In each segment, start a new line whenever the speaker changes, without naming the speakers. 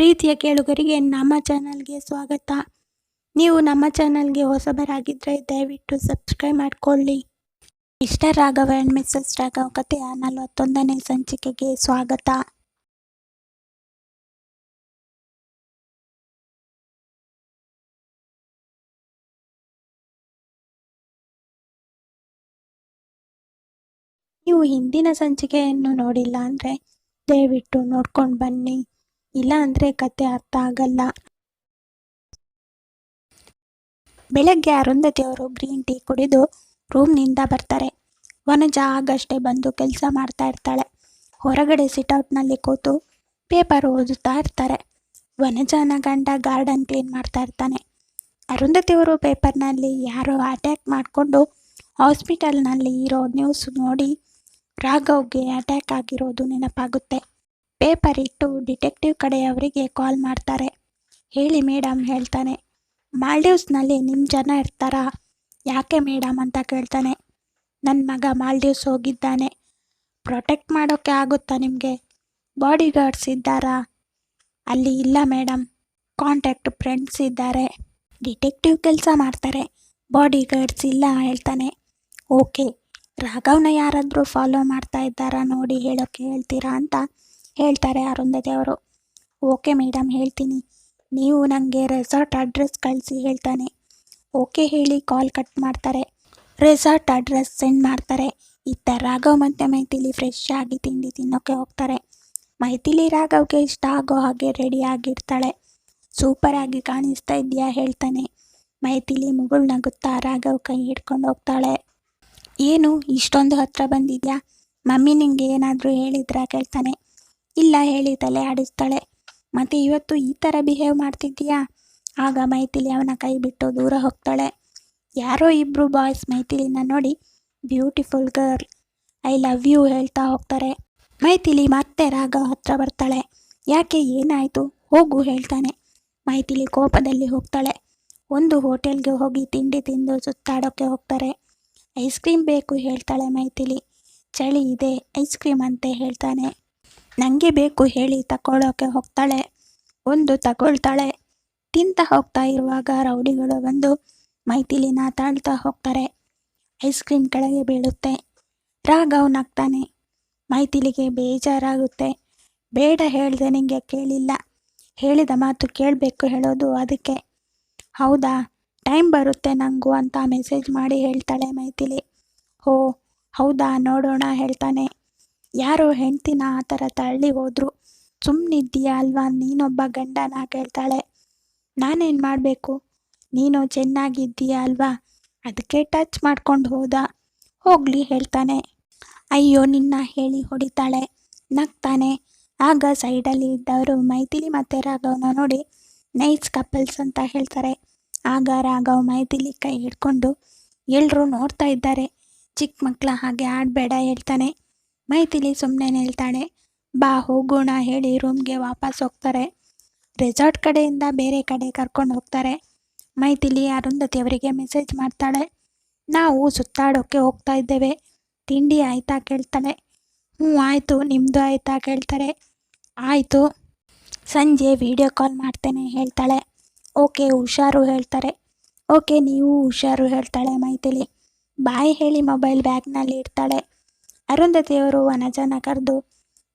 ಪ್ರೀತಿಯ ಕೇಳುಗರಿಗೆ ನಮ್ಮ ಚಾನಲ್ಗೆ ಸ್ವಾಗತ. ನೀವು ನಮ್ಮ ಚಾನಲ್ಗೆ ಹೊಸಬರಾಗಿದ್ದರೆ ದಯವಿಟ್ಟು ಸಬ್ಸ್ಕ್ರೈಬ್ ಮಾಡಿಕೊಳ್ಳಿ. Mister Raghava and missus Raghava ಕಥೆಯ ನಲವತ್ತೊಂದನೇ ಸಂಚಿಕೆಗೆ ಸ್ವಾಗತ. ನೀವು ಹಿಂದಿನ ಸಂಚಿಕೆಯನ್ನು ನೋಡಿಲ್ಲ ಅಂದರೆ ದಯವಿಟ್ಟು ನೋಡ್ಕೊಂಡು ಬನ್ನಿ. ಇಲ್ಲ ಅಂದರೆ ಕತೆ ಅರ್ಥ ಆಗಲ್ಲ. ಬೆಳಗ್ಗೆ ಅರುಂಧತಿಯವರು ಗ್ರೀನ್ ಟೀ ಕುಡಿದು ರೂಮ್ನಿಂದ ಬರ್ತಾರೆ. ವನಜ ಆಗಷ್ಟೇ ಬಂದು ಕೆಲಸ ಮಾಡ್ತಾ ಇರ್ತಾಳೆ. ಹೊರಗಡೆ ಸಿಟ್ಔಟ್ನಲ್ಲಿ ಕೂತು ಪೇಪರ್ ಓದುತ್ತಾ ಇರ್ತಾರೆ. ವನಜಾನ ಗಂಡ ಗಾರ್ಡನ್ ಕ್ಲೀನ್ ಮಾಡ್ತಾ ಇರ್ತಾನೆ. ಅರುಂಧತಿಯವರು ಪೇಪರ್ನಲ್ಲಿ ಯಾರೋ ಅಟ್ಯಾಕ್ ಮಾಡಿಕೊಂಡು ಹಾಸ್ಪಿಟಲ್ನಲ್ಲಿ ಇರೋ ನ್ಯೂಸ್ ನೋಡಿ ರಾಘವ್ಗೆ ಅಟ್ಯಾಕ್ ಆಗಿರೋದು ನೆನಪಾಗುತ್ತೆ. ಪೇಪರ್ ಇಟ್ಟು ಡಿಟೆಕ್ಟಿವ್ ಕಡೆಯವರಿಗೆ ಕಾಲ್ ಮಾಡ್ತಾರೆ. ಹೇಳಿ ಮೇಡಮ್ ಹೇಳ್ತಾನೆ. ಮಾಲ್ಡೀವ್ಸ್ನಲ್ಲಿ ನಿಮ್ಮ ಜನ ಇರ್ತಾರಾ. ಯಾಕೆ ಮೇಡಮ್ ಅಂತ ಕೇಳ್ತಾನೆ. ನನ್ನ ಮಗ ಮಾಲ್ಡೀವ್ಸ್ ಹೋಗಿದ್ದಾನೆ. ಪ್ರೊಟೆಕ್ಟ್ ಮಾಡೋಕ್ಕೆ ಆಗುತ್ತಾ ನಿಮಗೆ? ಬಾಡಿ ಗಾರ್ಡ್ಸ್ ಇದ್ದಾರಾ? ಅಲ್ಲಿ ಇಲ್ಲ ಮೇಡಮ್ ಕಾಂಟ್ಯಾಕ್ಟ್ ಫ್ರೆಂಡ್ಸ್ ಇದ್ದಾರೆ. ಡಿಟೆಕ್ಟಿವ್ ಕೆಲಸ ಮಾಡ್ತಾರೆ. ಬಾಡಿ ಗಾರ್ಡ್ಸ್ ಇಲ್ಲ ಹೇಳ್ತಾನೆ. ಓಕೆ. ರಾಘವ್ನ ಯಾರಾದರೂ ಫಾಲೋ ಮಾಡ್ತಾ ಇದ್ದಾರಾ ನೋಡಿ ಹೇಳೋಕ್ಕೆ ಹೇಳ್ತೀರಾ ಅಂತ ಹೇಳ್ತಾರೆ ಅರುಂಧತಿ ಅವರು. ಓಕೆ ಮೇಡಮ್ ಹೇಳ್ತೀನಿ. ನೀವು ನನಗೆ ರೆಸಾರ್ಟ್ ಅಡ್ರೆಸ್ ಕಳಿಸಿ ಹೇಳ್ತಾನೆ. ಓಕೆ ಹೇಳಿ ಕಾಲ್ ಕಟ್ ಮಾಡ್ತಾರೆ. ರೆಸಾರ್ಟ್ ಅಡ್ರೆಸ್ ಸೆಂಡ್ ಮಾಡ್ತಾರೆ. ಇತ್ತ ರಾಘವ್ ಮತ್ತು ಮೈಥಿಲಿ ಫ್ರೆಶ್ ಆಗಿ ತಿಂಡಿ ತಿನ್ನೋಕ್ಕೆ ಹೋಗ್ತಾರೆ. ಮೈಥಿಲಿ ರಾಘವ್ಗೆ ಇಷ್ಟ ಆಗೋ ಹಾಗೆ ರೆಡಿ ಆಗಿರ್ತಾಳೆ. ಸೂಪರಾಗಿ ಕಾಣಿಸ್ತಾ ಇದೆಯಾ ಹೇಳ್ತಾನೆ. ಮೈಥಿಲಿ ಮುಗುಳ್ ನಗುತ್ತಾ ರಾಘವ್ ಕೈ ಹಿಡ್ಕೊಂಡು ಹೋಗ್ತಾಳೆ. ಏನು, ಇಷ್ಟೊಂದು ಹತ್ರ ಬಂದಿದ್ಯಾ? ಮಮ್ಮಿ ನಿಂಗೆ ಏನಾದರೂ ಹೇಳಿದ್ರಾ? ಕೇಳ್ತಾನೆ. ಇಲ್ಲ ಹೇಳಿ ತಲೆ ಆಡಿಸ್ತಾಳೆ. ಮತ್ತು ಇವತ್ತು ಈ ಥರ ಬಿಹೇವ್ ಮಾಡ್ತಿದ್ದೀಯಾ? ಆಗ ಮೈಥಿಲಿ ಅವನ ಕೈ ಬಿಟ್ಟು ದೂರ ಹೋಗ್ತಾಳೆ. ಯಾರೋ ಇಬ್ಬರು ಬಾಯ್ಸ್ ಮೈಥಿಲಿನ ನೋಡಿ beautiful girl I love you ಹೇಳ್ತಾ ಹೋಗ್ತಾರೆ. ಮೈಥಿಲಿ ಮತ್ತೆ ರಾಗ ಹತ್ರ ಬರ್ತಾಳೆ. ಯಾಕೆ ಏನಾಯಿತು? ಹೋಗು ಹೇಳ್ತಾನೆ. ಮೈಥಿಲಿ ಕೋಪದಲ್ಲಿ ಹೋಗ್ತಾಳೆ. ಒಂದು ಹೋಟೆಲ್ಗೆ ಹೋಗಿ ತಿಂಡಿ ತಿಂದು ಸುತ್ತಾಡೋಕ್ಕೆ ಹೋಗ್ತಾರೆ. ಐಸ್ ಕ್ರೀಮ್ ಬೇಕು ಹೇಳ್ತಾಳೆ ಮೈಥಿಲಿ. ಚಳಿ ಇದೆ ಐಸ್ ಕ್ರೀಮ್ ಅಂತೆ ಹೇಳ್ತಾನೆ. ನನಗೆ ಬೇಕು ಹೇಳಿ ತಗೊಳ್ಳೋಕೆ ಹೋಗ್ತಾಳೆ. ಒಂದು ತಗೊಳ್ತಾಳೆ. ತಿಂತ ಹೋಗ್ತಾ ಇರುವಾಗ ರೌಡಿಗಳು ಬಂದು ಮೈಥಿಲಿನ ತಾಳ್ತಾ ಹೋಗ್ತಾರೆ. ಐಸ್ ಕ್ರೀಮ್ ಕೆಳಗೆ ಬೀಳುತ್ತೆ. ರಾಘವ್ ನಗ್ತಾನೆ ಮೈಥಿಲಿಗೆ ಬೇಜಾರಾಗುತ್ತೆ. ಬೇಡ ಹೇಳಿದೆ ನಿಂಗೆ ಕೇಳಿಲ್ಲ. ಹೇಳಿದ ಮಾತು ಕೇಳಬೇಕು ಹೇಳೋದು ಅದಕ್ಕೆ. ಹೌದಾ? ಟೈಮ್ ಬರುತ್ತೆ ನನಗೂ ಅಂತ ಮೆಸೇಜ್ ಮಾಡಿ ಹೇಳ್ತಾಳೆ ಮೈಥಿಲಿ ಹೋ, ಹೌದಾ? ನೋಡೋಣ ಹೇಳ್ತಾನೆ. ಯಾರೋ ಹೆಂಡ್ತಿನ ಆ ಥರ ತಳ್ಳಿ ಹೋದ್ರು. ಸುಮ್ಮನಿದ್ದೀಯಾ ಅಲ್ವಾ? ನೀನೊಬ್ಬ ಗಂಡನ ಕೇಳ್ತಾಳೆ. ನಾನೇನು ಮಾಡಬೇಕು? ನೀನು ಚೆನ್ನಾಗಿದ್ದೀಯಾ ಅಲ್ವಾ? ಅದಕ್ಕೆ ಟಚ್ ಮಾಡ್ಕೊಂಡು ಹೋದ. ಹೋಗ್ಲಿ ಹೇಳ್ತಾನೆ. ಅಯ್ಯೋ, ನಿನ್ನ ಹೇಳಿ ಹೊಡಿತಾಳೆ. ನಗ್ತಾನೆ. ಆಗ ಸೈಡಲ್ಲಿ ಇದ್ದವರು ಮೈಥಿಲಿ ಮತ್ತೆ ರಾಘವ್ನ ನೋಡಿ ನೈಸ್ ಕಪಲ್ಸ್ ಅಂತ ಹೇಳ್ತಾರೆ. ಆಗ ರಾಘವ್ ಮೈಥಿಲಿ ಕೈ ಹಿಡ್ಕೊಂಡು ಎಲ್ಲರೂ ನೋಡ್ತಾ ಇದ್ದಾರೆ. ಚಿಕ್ಕ ಮಕ್ಕಳ ಹಾಗೆ ಆಡಬೇಡ ಹೇಳ್ತಾನೆ. ಮೈಥಿಲಿ ಸುಮ್ಮನೆ ನಿಲ್ತಾಳೆ. ಬಾ ಹೋಗೋಣ ಹೇಳಿ ರೂಮ್ಗೆ ವಾಪಸ್ ಹೋಗ್ತಾರೆ. ರೆಸಾರ್ಟ್ ಕಡೆಯಿಂದ ಬೇರೆ ಕಡೆ ಕರ್ಕೊಂಡು ಹೋಗ್ತಾರೆ. ಮೈಥಿಲಿ ಅರುಂಧತಿ ಅವರಿಗೆ ಮೆಸೇಜ್ ಮಾಡ್ತಾಳೆ. ನಾವು ಸುತ್ತಾಡೋಕ್ಕೆ ಹೋಗ್ತಾ ಇದ್ದೇವೆ. ತಿಂಡಿ ಆಯ್ತಾ ಕೇಳ್ತಾಳೆ. ಹ್ಞೂ, ಆಯಿತು ನಿಮ್ಮದು ಆಯ್ತಾ ಕೇಳ್ತಾರೆ. ಆಯಿತು. ಸಂಜೆ ವಿಡಿಯೋ ಕಾಲ್ ಮಾಡ್ತೇನೆ ಹೇಳ್ತಾಳೆ. ಓಕೆ, ಹುಷಾರು ಹೇಳ್ತಾರೆ. ಓಕೆ, ನೀವು ಹುಷಾರು ಹೇಳ್ತಾಳೆ ಮೈಥಿಲಿ. ಬಾಯ್ ಹೇಳಿ ಮೊಬೈಲ್ ಬ್ಯಾಗ್ನಲ್ಲಿ ಇಡ್ತಾಳೆ. ಅರುಂಧತಿಯವರು ವನಜನ ಕರೆದು,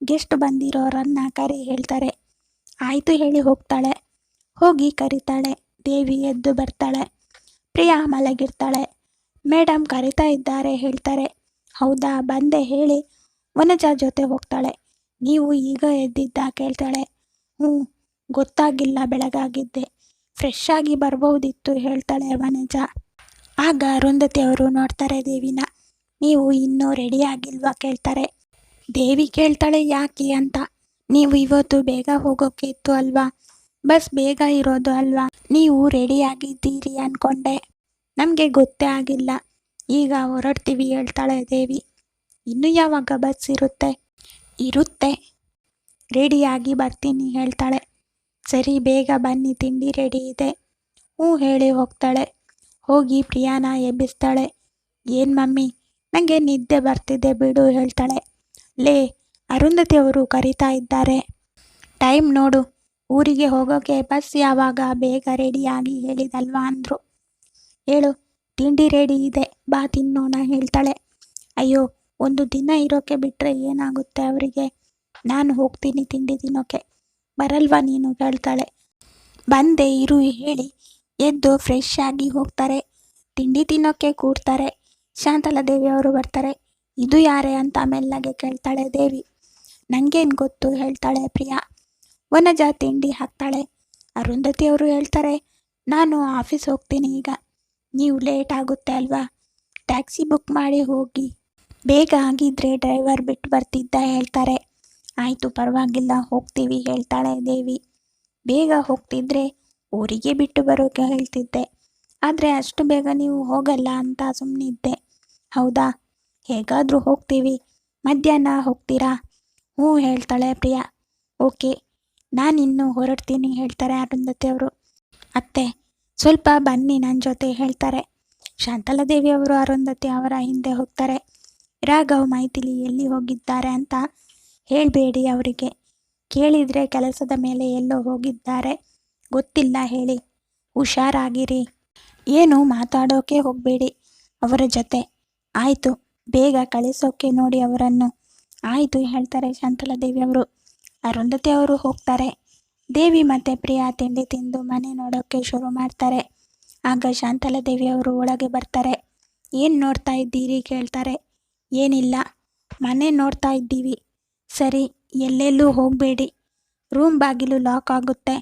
ಗೆಸ್ಟ್ ಬಂದಿರೋರನ್ನ ಕರಿ, ಹೇಳ್ತಾರೆ. ಆಯಿತು, ಹೇಳಿ ಹೋಗ್ತಾಳೆ. ಹೋಗಿ ಕರಿತಾಳೆ. ದೇವಿ ಎದ್ದು ಬರ್ತಾಳೆ. ಪ್ರಿಯಾ ಮಲಗಿರ್ತಾಳೆ. ಮೇಡಮ್ ಕರಿತಾ ಇದ್ದಾರೆ, ಹೇಳ್ತಾರೆ. ಹೌದಾ? ಬಂದೆ ಹೇಳಿ ವನಜ ಜೊತೆ ಹೋಗ್ತಾಳೆ. ನೀವು ಈಗ ಎದ್ದಿದ್ದ, ಕೇಳ್ತಾಳೆ. ಹ್ಞೂ, ಗೊತ್ತಾಗಿಲ್ಲ, ಬೆಳಗಾಗಿದ್ದೆ. ಫ್ರೆಶ್ ಆಗಿ ಹೇಳ್ತಾಳೆ ವನಜ. ಆಗ ಅರುಂಧತಿ ಅವರು ನೋಡ್ತಾರೆ ದೇವಿನ. ನೀವು ಇನ್ನೂ ರೆಡಿ ಆಗಿಲ್ವಾ ಕೇಳ್ತಾರೆ. ದೇವಿ ಕೇಳ್ತಾಳೆ, ಯಾಕೆ ಅಂತ? ನೀವು ಇವತ್ತು ಬೇಗ ಹೋಗೋಕೆ ಇತ್ತು ಅಲ್ವಾ? ಬಸ್ ಬೇಗ ಇರೋದು ಅಲ್ವಾ? ನೀವು ರೆಡಿ ಆಗಿದ್ದೀರಿ ಅಂದ್ಕೊಂಡೆ ನಮಗೆ ಗೊತ್ತೇ ಆಗಿಲ್ಲ. ಈಗ ಹೊರಡ್ತೀವಿ ಹೇಳ್ತಾಳೆ ದೇವಿ. ಇನ್ನು ಯಾವಾಗ ಬಸ್ ಇರುತ್ತೆ? ಇರುತ್ತೆ. ರೆಡಿಯಾಗಿ ಬರ್ತೀನಿ, ಹೇಳ್ತಾಳೆ. ಸರಿ, ಬೇಗ ಬನ್ನಿ, ತಿಂಡಿ ರೆಡಿ ಇದೆ. ಹ್ಞೂ ಹೇಳಿ ಹೋಗ್ತಾಳೆ. ಹೋಗಿ ಪ್ರಿಯಾನ ಎಬ್ಬಿಸ್ತಾಳೆ. ಏನು ಮಮ್ಮಿ ನನಗೆ ನಿದ್ದೆ ಬರ್ತಿದೆ ಬಿಡು ಹೇಳ್ತಾಳೆ. ಲೇ, ಅರುಂಧತಿ ಅವರು ಕರೀತಾ ಇದ್ದಾರೆ. ಟೈಮ್ ನೋಡು, ಊರಿಗೆ ಹೋಗೋಕೆ ಬಸ್ ಯಾವಾಗ? ಬೇಗ ರೆಡಿಯಾಗಿ ಹೇಳಿದಲ್ವಾ ಅಂದರು. ಹೇಳು, ತಿಂಡಿ ರೆಡಿ ಇದೆ, ಬಾ ತಿನ್ನೋಣ ಹೇಳ್ತಾಳೆ. ಅಯ್ಯೋ, ಒಂದು ದಿನ ಇರೋಕೆ ಬಿಟ್ಟರೆ ಏನಾಗುತ್ತೆ ಅವರಿಗೆ? ನಾನು ಹೋಗ್ತೀನಿ ತಿಂಡಿ ತಿನ್ನೋಕೆ. ಬರಲ್ವಾ ನೀನು ಹೇಳ್ತಾಳೆ. ಬಂದೆ, ಇರು, ಹೇಳಿ. ಎದ್ದು ಫ್ರೆಶ್ ಆಗಿ ಹೋಗ್ತಾರೆ. ತಿಂಡಿ ತಿನ್ನೋಕ್ಕೆ ಕೂಡ್ತಾರೆ ಶಾಂತಲಾ ದೇವಿ ಅವರು ಬರ್ತಾರೆ. ಇದು ಯಾರೇ ಅಂತ ಮೆಲ್ಲಗೆ ಕೇಳ್ತಾಳೆ ದೇವಿ. ನನಗೇನು ಗೊತ್ತು ಹೇಳ್ತಾಳೆ ಪ್ರಿಯಾ. ವನಜ ತಿಂಡಿ ಹಾಕ್ತಾಳೆ. ಅರುಂಧತಿ ಅವರು ಹೇಳ್ತಾರೆ, ನಾನು ಆಫೀಸ್ ಹೋಗ್ತೀನಿ ಈಗ. ನೀವು ಲೇಟ್ ಆಗುತ್ತೆ ಅಲ್ವಾ? ಟ್ಯಾಕ್ಸಿ ಬುಕ್ ಮಾಡಿ ಹೋಗಿ. ಬೇಗ ಆಗಿದ್ರೆ ಡ್ರೈವರ್ ಬಿಟ್ಟು ಬರ್ತಿದ್ದ ಹೇಳ್ತಾರೆ. ಆಯಿತು ಪರವಾಗಿಲ್ಲ, ಹೋಗ್ತೀವಿ ಹೇಳ್ತಾಳೆ ದೇವಿ. ಬೇಗ ಹೋಗ್ತಿದ್ರೆ ಊರಿಗೆ ಬಿಟ್ಟು ಬರೋಕೆ ಹೇಳ್ತಿದ್ದೆ. ಆದರೆ ಅಷ್ಟು ಬೇಗ ನೀವು ಹೋಗಲ್ಲ ಅಂತ ಸುಮ್ಮನಿದ್ದೆ ಹೌದಾ? ಹೇಗಾದರೂ ಹೋಗ್ತೀವಿ. ಮಧ್ಯಾಹ್ನ ಹೋಗ್ತೀರಾ? ಹ್ಞೂ ಹೇಳ್ತಾಳೆ ಪ್ರಿಯಾ. ಓಕೆ, ನಾನಿನ್ನು ಹೊರಡ್ತೀನಿ ಹೇಳ್ತಾರೆ ಅರುಂಧತಿ ಅವರು. ಅತ್ತೆ, ಸ್ವಲ್ಪ ಬನ್ನಿ ನನ್ನ ಜೊತೆ ಹೇಳ್ತಾರೆ. ಶಾಂತಲಾದೇವಿ ಅವರು ಅರುಂಧತಿ ಅವರ ಹಿಂದೆ ಹೋಗ್ತಾರೆ. ರಾಘವ್ ಮೈಥಿಲಿ ಎಲ್ಲಿ ಹೋಗಿದ್ದಾರೆ ಅಂತ ಹೇಳಬೇಡಿ ಅವರಿಗೆ. ಕೇಳಿದರೆ ಕೆಲಸದ ಮೇಲೆ ಎಲ್ಲೋ ಹೋಗಿದ್ದಾರೆ. ಗೊತ್ತಿಲ್ಲ ಹೇಳಿ. ಹುಷಾರಾಗಿರಿ. ಏನು ಮಾತಾಡೋಕೆ ಹೋಗಬೇಡಿ ಅವರ ಜೊತೆ. ಆಯಿತು, ಬೇಗ ಕಳಿಸೋಕೆ ನೋಡಿ ಅವರನ್ನು. ಆಯಿತು, ಹೇಳ್ತಾರೆ ಶಾಂತಲಾದೇವಿ ಅವರು. ಅರುಂಧತಿ ಅವರು ಹೋಗ್ತಾರೆ. ದೇವಿ ಮತ್ತು ಪ್ರಿಯಾ ತಿಂಡಿ ತಿಂದು ಮನೆ ನೋಡೋಕ್ಕೆ ಶುರು ಮಾಡ್ತಾರೆ. ಆಗ ಶಾಂತಲಾದೇವಿ ಅವರು ಒಳಗೆ ಬರ್ತಾರೆ. ಏನು ನೋಡ್ತಾ ಇದ್ದೀರಿ ಕೇಳ್ತಾರೆ. ಏನಿಲ್ಲ, ಮನೆ ನೋಡ್ತಾ ಇದ್ದೀವಿ. ಸರಿ, ಎಲ್ಲೆಲ್ಲೂ ಹೋಗಬೇಡಿ. ರೂಮ್ ಬಾಗಿಲು ಲಾಕ್ ಆಗುತ್ತೆ.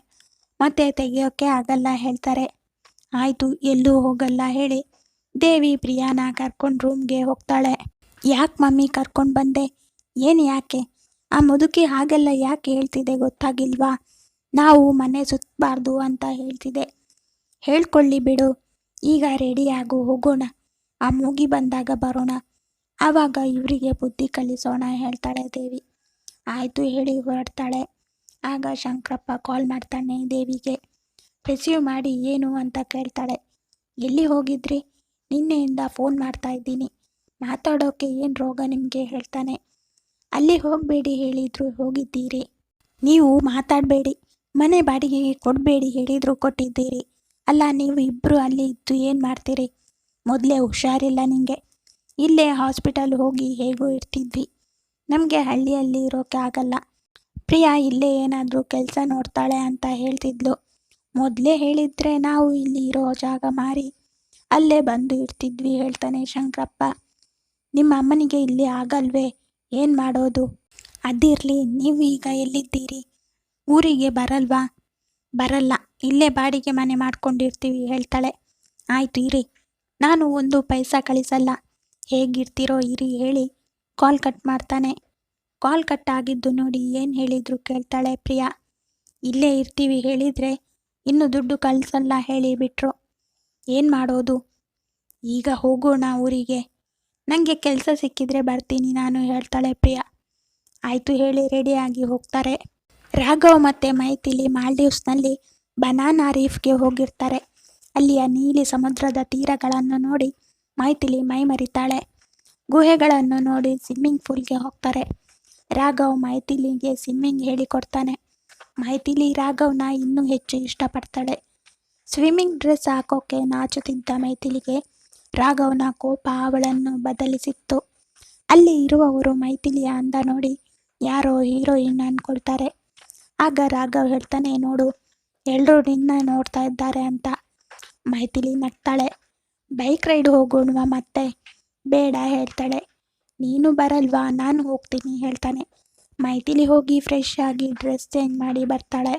ಮತ್ತೆ ತೆಗೆಯೋಕ್ಕೆ ಆಗಲ್ಲ, ಹೇಳ್ತಾರೆ. ಆಯಿತು, ಎಲ್ಲೂ ಹೋಗಲ್ಲ, ಹೇಳಿ. ದೇವಿ ಪ್ರಿಯಾನ ಕರ್ಕೊಂಡು ರೂಮ್ಗೆ ಹೋಗ್ತಾಳೆ. ಯಾಕೆ ಮಮ್ಮಿ ಕರ್ಕೊಂಡು ಬಂದೆ? ಏನು ಯಾಕೆ? ಆ ಮುದುಕಿ ಹಾಗೆಲ್ಲ ಯಾಕೆ ಹೇಳ್ತಿದೆ ಗೊತ್ತಾಗಿಲ್ವಾ? ನಾವು ಮನೆ ಸುತ್ತಬಾರ್ದು ಅಂತ ಹೇಳ್ತಿದೆ. ಹೇಳ್ಕೊಳ್ಳಿ ಬಿಡು. ಈಗ ರೆಡಿಯಾಗು ಹೋಗೋಣ. ಆ ಮೂಗಿ ಬಂದಾಗ ಬರೋಣ. ಆವಾಗ ಇವರಿಗೆ ಬುದ್ಧಿ ಕಲಿಸೋಣ ಹೇಳ್ತಾಳೆ ದೇವಿ. ಆಯಿತು ಹೇಳಿ ಹೊರಡ್ತಾಳೆ. ಆಗ ಶಂಕರಪ್ಪ ಕಾಲ್ ಮಾಡ್ತಾನೆ ದೇವಿಗೆ. ರಿಸೀವ್ ಮಾಡಿ ಏನು ಅಂತ ಕೇಳ್ತಾಳೆ. ಎಲ್ಲಿ ಹೋಗಿದ್ರಿ? ನಿನ್ನೆಯಿಂದ ಫೋನ್ ಮಾಡ್ತಾ ಇದ್ದೀನಿ. ಮಾತಾಡೋಕೆ ಏನು ರೋಗ ನಿಮಗೆ ಹೇಳ್ತಾನೆ. ಅಲ್ಲಿ ಹೋಗಬೇಡಿ ಹೇಳಿದ್ರು ಹೋಗಿದ್ದೀರಿ. ನೀವು ಮಾತಾಡಬೇಡಿ. ಮನೆ ಬಾಡಿಗೆಗೆ ಕೊಡಬೇಡಿ ಹೇಳಿದ್ರು ಕೊಟ್ಟಿದ್ದೀರಿ. ಅಲ್ಲ, ನೀವು ಇಬ್ಬರು ಅಲ್ಲಿ ಇದ್ದು ಏನು ಮಾಡ್ತೀರಿ? ಮೊದಲೇ ಹುಷಾರಿಲ್ಲ ನಿಮಗೆ ಇಲ್ಲೇ ಹಾಸ್ಪಿಟಲ್ ಹೋಗಿ ಹೇಗೋ ಇರ್ತಿದ್ವಿ. ನಮಗೆ ಹಳ್ಳಿಯಲ್ಲಿ ಇರೋಕೆ ಆಗಲ್ಲ. ಪ್ರಿಯಾ ಇಲ್ಲೇ ಏನಾದರೂ ಕೆಲಸ ನೋಡ್ತಾಳೆ ಅಂತ ಹೇಳ್ತಿದ್ಲು. ಮೊದಲೇ ಹೇಳಿದರೆ ನಾವು ಇಲ್ಲಿ ಇರೋ ಜಾಗ ಮಾರಿ ಅಲ್ಲೇ ಬಂದು ಇರ್ತಿದ್ವಿ, ಹೇಳ್ತಾನೆ ಶಂಕರಪ್ಪ. ನಿಮ್ಮ ಅಮ್ಮನಿಗೆ ಇಲ್ಲಿ ಆಗಲ್ವೇ? ಏನು ಮಾಡೋದು? ಅದಿರಲಿ, ನೀವು ಈಗ ಎಲ್ಲಿದ್ದೀರಿ? ಊರಿಗೆ ಬರಲ್ವಾ? ಬರಲ್ಲ. ಇಲ್ಲೇ ಬಾಡಿಗೆ ಮನೆ ಮಾಡ್ಕೊಂಡಿರ್ತೀವಿ, ಹೇಳ್ತಾಳೆ. ಆಯಿತು, ಇರಿ. ನಾನು ಒಂದು ಪೈಸಾ ಕಳಿಸಲ್ಲ. ಹೇಗಿರ್ತೀರೋ, ಇರಿ, ಹೇಳಿ. ಕಾಲ್ ಕಟ್ ಮಾಡ್ತಾನೆ. ಕಾಲ್ ಕಟ್ ಆಗಿದ್ದು ನೋಡಿ ಏನು ಹೇಳಿದ್ರು ಕೇಳ್ತಾಳೆ ಪ್ರಿಯಾ. ಇಲ್ಲೇ ಇರ್ತೀವಿ ಹೇಳಿದರೆ, ಇನ್ನು ದುಡ್ಡು ಕಳಿಸಲ್ಲ, ಹೇಳಿ, ಬಿಟ್ರು. ಏನು ಮಾಡೋದು? ಈಗ ಹೋಗೋಣ ಊರಿಗೆ. ನನಗೆ ಕೆಲಸ ಸಿಕ್ಕಿದ್ರೆ ಬರ್ತೀನಿ, ನಾನು ಹೇಳ್ತಾಳೆ ಪ್ರಿಯಾ. ಆಯಿತು ಹೇಳಿ ರೆಡಿಯಾಗಿ ಹೋಗ್ತಾರೆ. ರಾಘವ್ ಮತ್ತು ಮೈಥಿಲಿ ಮಾಲ್ಡೀವ್ಸ್ನಲ್ಲಿ ಬನಾನಾ ರೀಫ್ಗೆ ಹೋಗಿರ್ತಾರೆ. ಅಲ್ಲಿಯ ನೀಲಿ ಸಮುದ್ರದ ತೀರಗಳನ್ನು ನೋಡಿ ಮೈಥಿಲಿ ಮೈ ಮರಿತಾಳೆ ಗುಹೆಗಳನ್ನು ನೋಡಿ ಸ್ವಿಮ್ಮಿಂಗ್ ಪೂಲ್ಗೆ ಹೋಗ್ತಾರೆ. ರಾಘವ್ ಮೈಥಿಲಿಗೆ ಸ್ವಿಮ್ಮಿಂಗ್ ಹೇಳಿಕೊಡ್ತಾನೆ. ಮೈಥಿಲಿ ರಾಘವ್ನ ಇನ್ನೂ ಹೆಚ್ಚು ಇಷ್ಟಪಡ್ತಾಳೆ. ಸ್ವಿಮ್ಮಿಂಗ್ ಡ್ರೆಸ್ ಹಾಕೋಕೆ ನಾಚುತ್ತಿದ್ದ ಮೈಥಿಲಿಗೆ ರಾಘವನ ಕೋಪ ಅವಳನ್ನು ಬದಲಿಸಿತ್ತು. ಅಲ್ಲಿ ಇರುವವರು ಮೈಥಿಲಿಯ ಅಂದ ನೋಡಿ, ಯಾರೋ ಹೀರೋಯಿನ್ ಅನ್ಕೊಳ್ತಾರೆ ಆಗ ರಾಘವ್ ಹೇಳ್ತಾನೆ, ನೋಡು ಎಲ್ಲರೂ ನಿನ್ನ ನೋಡ್ತಾ ಇದ್ದಾರೆ ಅಂತ. ಮೈಥಿಲಿ ನಗ್ತಾಳೆ. ಬೈಕ್ ರೈಡ್ ಹೋಗೋಣ ಮತ್ತೆ? ಬೇಡ, ಹೇಳ್ತಾಳೆ. ನೀನು ಬರಲ್ವಾ? ನಾನು ಹೋಗ್ತೀನಿ, ಹೇಳ್ತಾನೆ. ಮೈಥಿಲಿ ಹೋಗಿ ಫ್ರೆಶ್ ಆಗಿ ಡ್ರೆಸ್ ಚೇಂಜ್ ಮಾಡಿ ಬರ್ತಾಳೆ.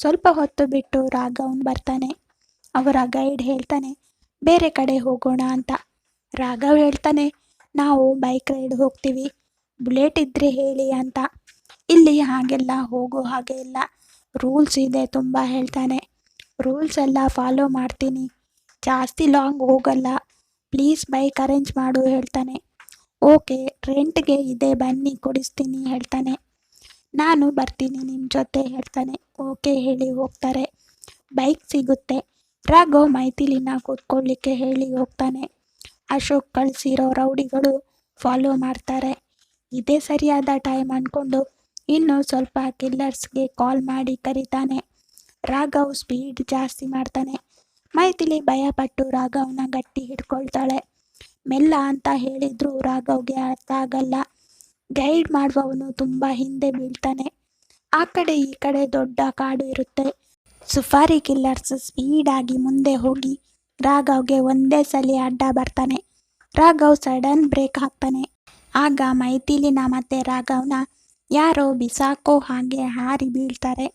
ಸ್ವಲ್ಪ ಹೊತ್ತು ಬಿಟ್ಟು ರಾಘವನ್ ಬರ್ತಾನೆ. ಅವರ ಗೈಡ್ ಹೇಳ್ತಾನೆ, ಬೇರೆ ಕಡೆ ಹೋಗೋಣ ಅಂತ. ರಾಘವ್ ಹೇಳ್ತಾನೆ, ನಾವು ಬೈಕ್ ರೈಡ್ ಹೋಗ್ತೀವಿ. ಬುಲೆಟ್ ಇದ್ರೆ ಹೇಳಿ ಅಂತ. ಇಲ್ಲಿ ಹಾಗೆಲ್ಲ ಹೋಗೋ ಹಾಗೆ ಇಲ್ಲ. ರೂಲ್ಸ್ ಇದೆ ತುಂಬ ಹೇಳ್ತಾನೆ. ರೂಲ್ಸ್ ಎಲ್ಲ ಫಾಲೋ ಮಾಡ್ತೀನಿ. ಜಾಸ್ತಿ ಲಾಂಗ್ ಹೋಗಲ್ಲ. ಪ್ಲೀಸ್ ಬೈಕ್ ಅರೇಂಜ್ ಮಾಡು ಹೇಳ್ತಾನೆ. ಓಕೆ ರೆಂಟ್ಗೆ ಇದೆ ಬನ್ನಿ, ಕೊಡಿಸ್ತೀನಿ ಹೇಳ್ತಾನೆ. ನಾನು ಬರ್ತೀನಿ ನಿಮ್ಮ ಜೊತೆ ಹೇಳ್ತಾನೆ. ಓಕೆ ಹೇಳಿ ಹೋಗ್ತಾರೆ. ಬೈಕ್ ಸಿಗುತ್ತೆ. ರಾಘವ್ ಮೈಥಿಲಿನ ಕೂತ್ಕೊಳ್ಳಿಕ್ಕೆ ಹೇಳಿ ಹೋಗ್ತಾನೆ. ಅಶೋಕ್ ಕಳಿಸಿರೋ ರೌಡಿಗಳು ಫಾಲೋ ಮಾಡ್ತಾರೆ. ಇದೇ ಸರಿಯಾದ ಟೈಮ್ ಅಂದ್ಕೊಂಡು ಇನ್ನು ಸ್ವಲ್ಪ ಕಿಲ್ಲರ್ಸ್ಗೆ ಕಾಲ್ ಮಾಡಿ ಕರೀತಾನೆ. ರಾಘವ್ ಸ್ಪೀಡ್ ಜಾಸ್ತಿ ಮಾಡ್ತಾನೆ. ಮೈಥಿಲಿ ಭಯಪಟ್ಟು ರಾಘವ್ನ ಗಟ್ಟಿ ಹಿಡ್ಕೊಳ್ತಾಳೆ. ಮೆಲ್ಲ ಅಂತ ಹೇಳಿದ್ರು ರಾಘವ್ಗೆ ಅರ್ಥ ಆಗಲ್ಲ. ಗೈಡ್ ಮಾಡುವವನು ತುಂಬ ಹಿಂದೆ ಬೀಳ್ತಾನೆ. ಆ ಕಡೆ ಈ ಕಡೆ ದೊಡ್ಡ ಕಾಡು ಇರುತ್ತೆ. ಸುಫಾರಿ ಕಿಲ್ಲರ್ಸ್ ಸ್ಪೀಡಾಗಿ ಮುಂದೆ ಹೋಗಿ ರಾಘವ್ಗೆ ಒಂದೇ ಸಲ ಅಡ್ಡ ಬರ್ತಾನೆ. ರಾಘವ್ ಸಡನ್ ಬ್ರೇಕ್ ಹಾಕ್ತಾನೆ. ಆಗ ಮೈಥಿಲಿನ ಮತ್ತೆ ರಾಘವ್ನ ಯಾರೋ ಬಿಸಾಕೋ ಹಾಗೆ ಹಾರಿ ಬೀಳ್ತಾರೆ.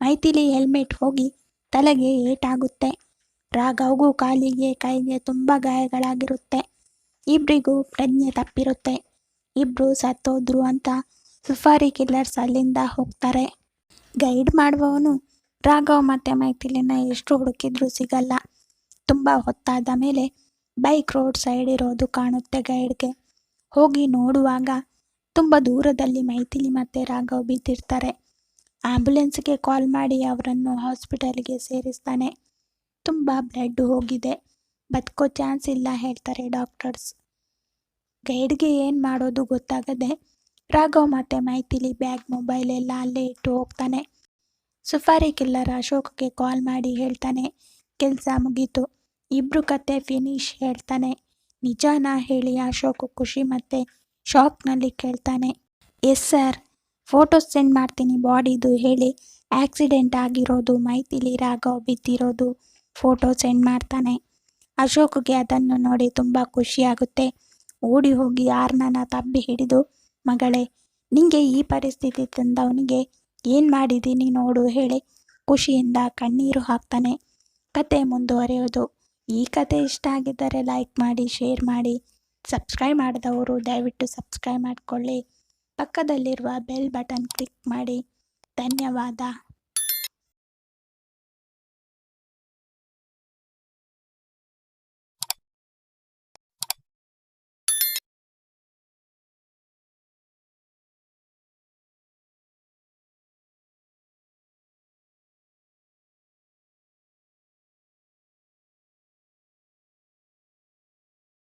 ಮೈಥಿಲಿ ಹೆಲ್ಮೆಟ್ ಹೋಗಿ ತಲೆಗೆ ಏಟಾಗುತ್ತೆ. ರಾಘವ್ಗೂ ಕಾಲಿಗೆ, ಕೈಗೆ ತುಂಬ ಗಾಯಗಳಾಗಿರುತ್ತೆ. ಇಬ್ರಿಗೂ ಪ್ರಜ್ಞೆ ತಪ್ಪಿರುತ್ತೆ. ಇಬ್ರು ಸತ್ತೋದ್ರು ಅಂತ ಸುಫಾರಿ ಕಿಲ್ಲರ್ಸ್ ಅಲ್ಲಿಂದ ಹೋಗ್ತಾರೆ. ಗೈಡ್ ಮಾಡುವವನು ರಾಘವ್ ಮತ್ತೆ ಮೈಥಿಲಿನ ಎಷ್ಟು ಹುಡುಕಿದ್ರೂ ಸಿಗಲ್ಲ. ತುಂಬ ಹೊತ್ತಾದ ಮೇಲೆ ಬೈಕ್ ರೋಡ್ ಸೈಡ್ ಇರೋದು ಕಾಣುತ್ತೆ ಗೈಡ್ಗೆ. ಹೋಗಿ ನೋಡುವಾಗ ತುಂಬ ದೂರದಲ್ಲಿ ಮೈಥಿಲಿ ಮತ್ತೆ ರಾಘವ್ ಬಿದ್ದಿರ್ತಾರೆ. ಆಂಬ್ಯುಲೆನ್ಸ್ಗೆ ಕಾಲ್ ಮಾಡಿ ಅವರನ್ನು ಹಾಸ್ಪಿಟಲ್ಗೆ ಸೇರಿಸ್ತಾನೆ. ತುಂಬ ಬ್ಲಡ್ ಹೋಗಿದೆ. ಬದುಕೋ ಚಾನ್ಸ್ ಇಲ್ಲ ಹೇಳ್ತಾರೆ ಡಾಕ್ಟರ್ಸ್. ಗೈಡ್ಗೆ ಏನು ಮಾಡೋದು ಗೊತ್ತಾಗದೆ ರಾಘವ್ ಮತ್ತೆ ಮೈತಿಲಿ ಬ್ಯಾಗ್ ಮೊಬೈಲ್ ಎಲ್ಲ ಅಲ್ಲೇ ಇಟ್ಟು ಹೋಗ್ತಾನೆ. ಸುಫಾರಿ ಕಿಲ್ಲರ್ ಅಶೋಕ್ಗೆ ಕಾಲ್ ಮಾಡಿ ಹೇಳ್ತಾನೆ, ಕೆಲಸ ಮುಗೀತು. ಇಬ್ರು ಕತೆ ಫಿನಿಶ್ ಹೇಳ್ತಾನೆ. ನಿಜಾನ ಹೇಳಿ ಅಶೋಕ್ ಖುಷಿ ಮತ್ತೆ ಶಾಕ್ನಲ್ಲಿ ಕೇಳ್ತಾನೆ, ಎಸ್ ಸರ್ ಫೋಟೋಸ್ ಸೆಂಡ್ ಮಾಡ್ತೀನಿ ಬಾಡಿದು ಹೇಳಿ. ಆಕ್ಸಿಡೆಂಟ್ ಆಗಿರೋದು ಮೈತಿಲಿ ರಾಘವ್ ಬಿದ್ದಿರೋದು ಫೋಟೋ ಸೆಂಡ್ ಮಾಡ್ತಾನೆ. ಅಶೋಕ್ಗೆ ಅದನ್ನು ನೋಡಿ ತುಂಬ ಖುಷಿಯಾಗುತ್ತೆ ಓಡಿ ಹೋಗಿ ಆರ್ನನ ತಬ್ಬಿ ಹಿಡಿದು, ಮಗಳೇ, ನಿಂಗೆ ಈ ಪರಿಸ್ಥಿತಿ ತಂದವನಿಗೆ ಏನು ಮಾಡಿದ್ದೀನಿ ನೋಡು ಹೇಳಿ. ಖುಷಿಯಿಂದ ಕಣ್ಣೀರು ಹಾಕ್ತಾನೆ ಕತೆ ಮುಂದುವರಿಯೋದು. ಈ ಕತೆ ಇಷ್ಟ ಆಗಿದ್ದರೆ ಲೈಕ್ ಮಾಡಿ, ಶೇರ್ ಮಾಡಿ. ಸಬ್ಸ್ಕ್ರೈಬ್ ಮಾಡಿದವರು ದಯವಿಟ್ಟು ಸಬ್ಸ್ಕ್ರೈಬ್ ಮಾಡಿಕೊಳ್ಳಿ. ಪಕ್ಕದಲ್ಲಿರುವ ಬೆಲ್ ಬಟನ್ ಕ್ಲಿಕ್ ಮಾಡಿ. ಧನ್ಯವಾದ.